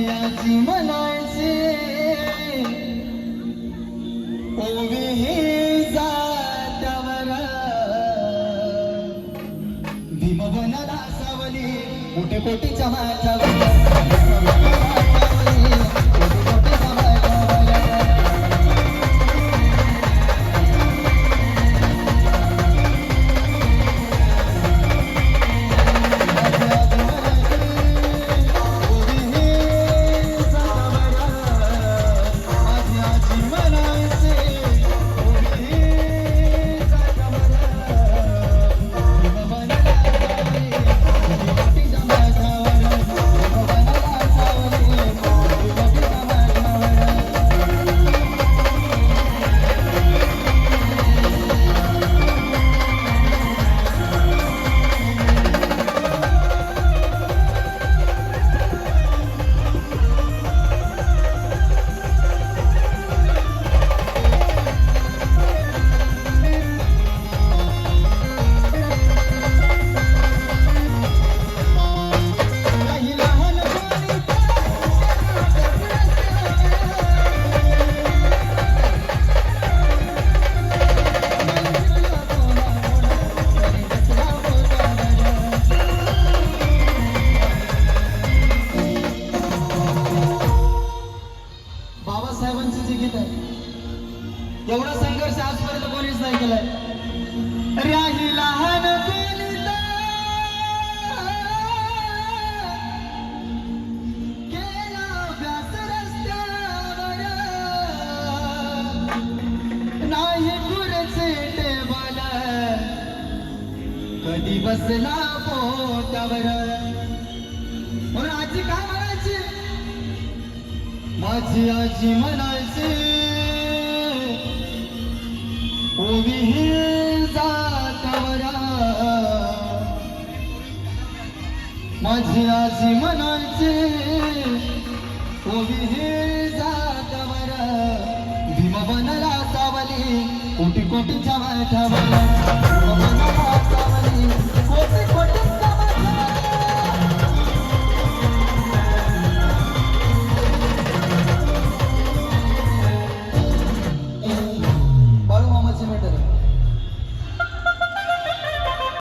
मायाची म्हणायचे आजी ओवी जात्यावर भीमवनाला सावली कोटी कोटीच्या माझ्यावर बाबासाहेबांचं जे गीत आहे एवढा संघर्ष आजपर्यंत कोणीच नाही केलाय. राही लहान केला नाही खुर्ची टेबल. कधी बसला पोटावर. म्हणून आजी काय माझी आजी म्हणायचे ओवी ही माझी आजी म्हणायचे ओवी ही जातावरा भीम बनला सावली कोटी कोटीच्या माठावर.